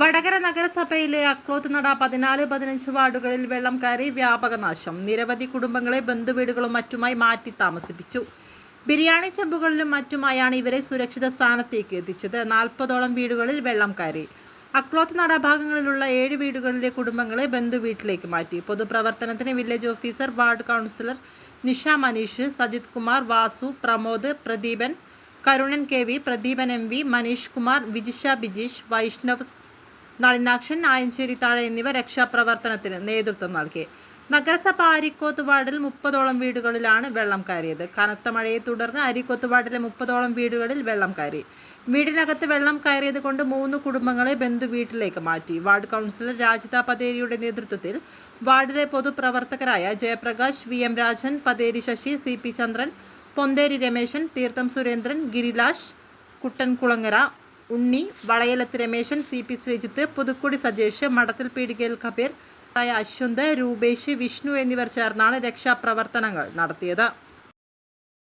വടകര നഗരസഭയിലെ അക്ലോത്ത് നട പതിനാല് പതിനഞ്ച് വാർഡുകളിൽ വെള്ളം കയറി വ്യാപക നാശം. നിരവധി കുടുംബങ്ങളെ ബന്ധുവീടുകളും മറ്റുമായി മാറ്റി താമസിപ്പിച്ചു. ബിരിയാണി ചെമ്പുകളിലും മറ്റുമായാണ് ഇവരെ സുരക്ഷിത സ്ഥാനത്തേക്ക് എത്തിച്ചത്. നാൽപ്പതോളം വീടുകളിൽ വെള്ളം കയറി. അക്ലോത്ത് നട ഭാഗങ്ങളിലുള്ള ഏഴ് വീടുകളിലെ കുടുംബങ്ങളെ ബന്ധുവീട്ടിലേക്ക് മാറ്റി. പൊതുപ്രവർത്തനത്തിന് village officer ward councillor Nisha Maneesh Sajith Kumar Vasu Pramod Pradeepan Karunan K V Pradeepan M V Maneesh Kumar Vijisha Bijeesh Vaishnav Nalinakshan Nayancheri താഴെ എന്നിവർ രക്ഷാപ്രവർത്തനത്തിന് നേതൃത്വം നൽകി. നഗരസഭ അരിക്കോത്ത് വാർഡിൽ മുപ്പതോളം വീടുകളിലാണ് വെള്ളം കയറിയത്. കനത്ത മഴയെ തുടർന്ന് അരിക്കോത്ത് വാർഡിലെ മുപ്പതോളം വീടുകളിൽ വെള്ളം കയറി. വീടിനകത്ത് വെള്ളം കയറിയത് കൊണ്ട് മൂന്ന് കുടുംബങ്ങളെ ബന്ധു വീട്ടിലേക്ക് മാറ്റി. വാർഡ് കൗൺസിലർ രാജിത പതേരിയുടെ നേതൃത്വത്തിൽ വാർഡിലെ പൊതുപ്രവർത്തകരായ Jayaprakash V M Rajan Patheri Sasi C P Chandran Ponthery Rameshan Theertham Surendran Girilash Kuttankulangara Unni Valayalath Rameshan C P Sreejith Puthukkudi Sajesh മഠത്തിൽ പീടികയിൽ കബീർ ആയ അശ്വന്ത് രൂപേഷ് വിഷ്ണു എന്നിവർ ചേർന്നാണ് രക്ഷാപ്രവർത്തനങ്ങൾ നടത്തിയത്.